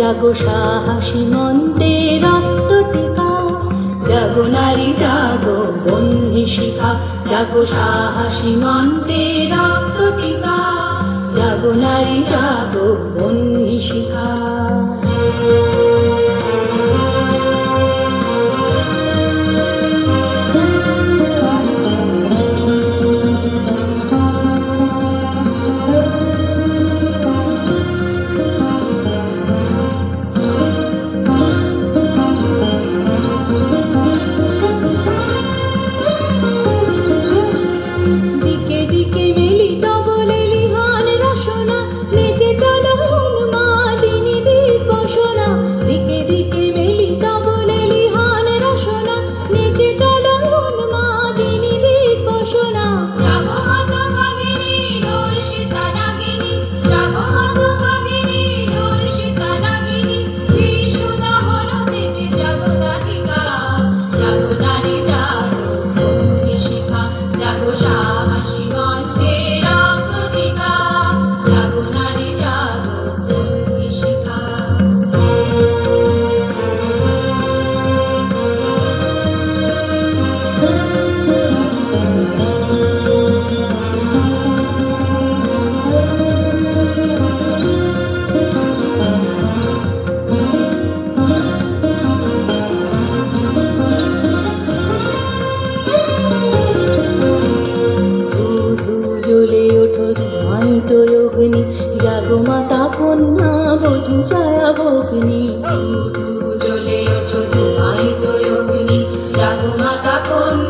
জাগো সাহসী মন্দে রক্ত টিকা জাগো নারী, জাগো বন্ধি শিখা। জাগো সাহসী মন্দে রক্ত টিকা জাগো নারী, জাগো বন্ধি শিখা। মাতা না বধু ছায়া ভগ্নি। জলে ওঠো ধোয়াই তো অগ্নি। জাগো মাতা কন্যা।